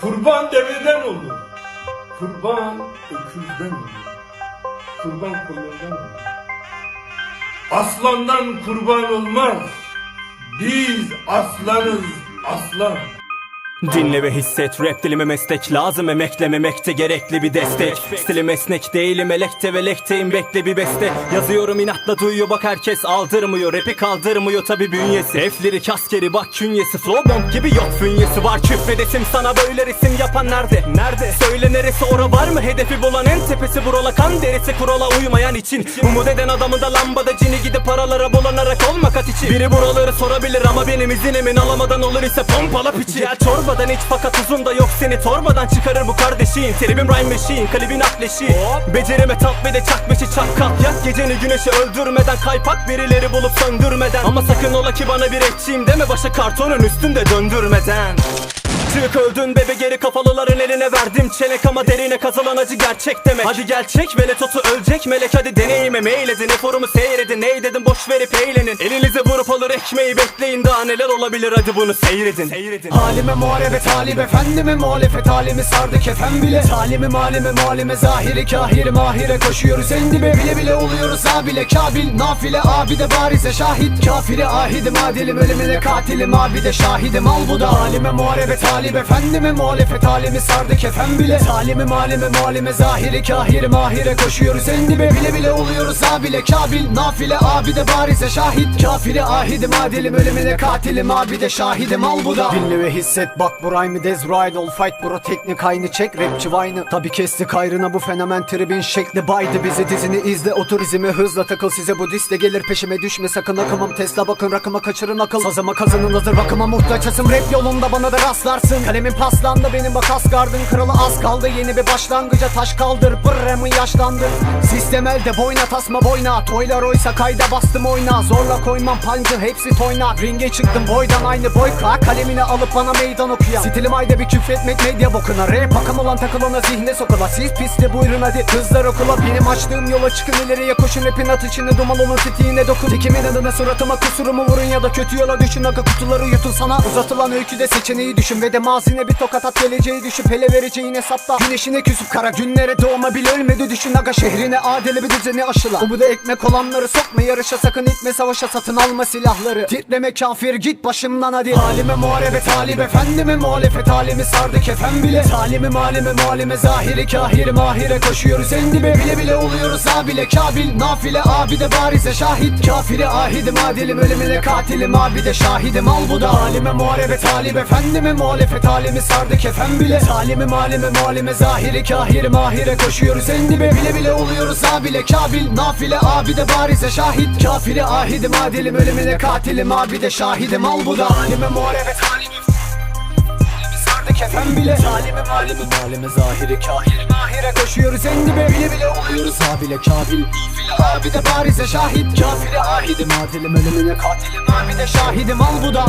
Kurban deveden olur. Kurban öküzden olur. Kurban kullardan olur. Aslandan kurban olmaz. Biz aslanız aslan. Dinle ve hisset rap dilime meslek lazım emekle memekte gerekli bir destek. Stilim esnek değilim elekte ve lekteyim bekle bir beste. Yazıyorum inatla duyuyor bak herkes aldırmıyor. Rapi kaldırmıyor tabi bünyesi. Eflirik askeri bak künyesi. Flow bomb gibi yok fünyesi var. Küfredesim sana böyle resim yapan nerede? Nerede? Söyle neresi ora var mı? Hedefi bulan en tepesi buralı kan derisi kurala uymayan için. Umut eden adamı da lambada cini gidip paralara bulanarak olma kat için. Biri buraları sorabilir ama benim izinimin alamadan olur ise pompala piçi. Gel çorbadan iç fakat uzun da yok seni. Torbadan çıkarır bu kardeşin. Terimim rhyme machine kalibin akleşi Becereme tat ve de çak beşi çak kalk Yak geceni güneşi öldürmeden kaypak birileri bulup söndürmeden. Ama sakın ola ki bana bir etçiyim deme başa kartonun üstünde döndürmeden Çık öldün bebe geri kafalıların eline verdim çenek ama derine kazılan acı gerçek demek. Hadi gel çek ve totu ölecek melek hadi deneyime meyledin. Eforumu seyredin Ney dedim boş verip eğlenin. Elinize vurup alır ekmeği bekleyin daha neler olabilir hadi bunu seyredin. Seyredin. Halime muharebe talip efendime muhalefet halimi sardı kefen bile. Talimi malime malime zahiri kahiri mahire koşuyoruz en dibe. Bile bile oluyoruz abile kabil nafile abi de barize şahit. Kafiri ahidim adilim ölümüne katilim abi de şahidim al bu da. Halime muharebe talip efendime muhalefet halimi sardı kefen bile. Talimi malime malime zahiri kahiri mahire koşuyoruz en Bile bile oluyoruz abile kabil nafile abi de barize şahit. Kafiri ahidim adilim ölümüne katilim abi de şahidim al bu da. Dinle ve hisset bak bu rhyme'ı Dezrail ol fight bro teknik aynı çek rapçi vine'ı Tabi kestik ayrına bu fenomen tribin şekli baydı bizi dizini izle oturizmi hızla takıl size bu diste gelir peşime düşme sakın akımım Tesla bakın rakıma kaçırın akıl. Sazıma kazanın hazır bakıma muhtaçasım rap yolunda bana da rastlarsın Kalemin paslandı benim bak az gardın kralı az kaldı yeni bir başlangıca taş kaldır. Pırrımı yaşlandır Sistem elde boyna tasma boyna Toylar oysa kayda bastım oyna Zorla koymam pancı hepsi toynak Ringe çıktım boydan aynı boy kıra Kalemini alıp bana meydan okuyan Stilim ayda bir küfretmek medya bokuna Rap akım olan takılana zihne sokula Siz piste buyurun hadi kızlar okula Benim açtığım yola çıkın ileriye koşun Rapin at içinde duman olun titiğine dokun Tikimin adına suratıma kusurumu vurun ya da kötü yola düşün Aga kutuları yutun sana uzatılan öyküde seçeneği düşün Ve de mazine bir tokat at geleceği düşüp hele vereceğin hesapla Güneşine küsüp kara günlere doğma bile ölmedi. Düşün Aga şehrine adele bir düzeni aşıla. Bu da ekmek olanları sokma yarışa sakın itme savaşa satın alma silahları. Titreme kafir git başımdan hadi. Halime muharebe talip efendime muhalefet halimi sardı kefen bile. Talimi malime malime zahiri kahiri mahire koşuyoruz en dibe. Bile bile oluyoruz abile kabil nafile abi de barize şahit. Kafiri ahidim adilim ölümüne katilim abi de şahidim al bu da. Halime muharebe talip efendime muhalefet halimi sardı kefen bile. Talimi malime malime zahiri kahiri mahire. Koşuyoruz en Bile bile oluyoruz abile. Kabil nafile abi barize şahit. Kafiri ahidim adilim ölümüne katilim abi şahidim. Al bu da Halime muharebe talimi kefen bile. Talimi malimi malime zahiri kahiri mahire. Koşuyoruz en dibe. Bile bile oluyoruz abile. Kabil abi de barize şahit. Kafiri ahidim adilim ölümüne katilim abi de şahidim. Al bu da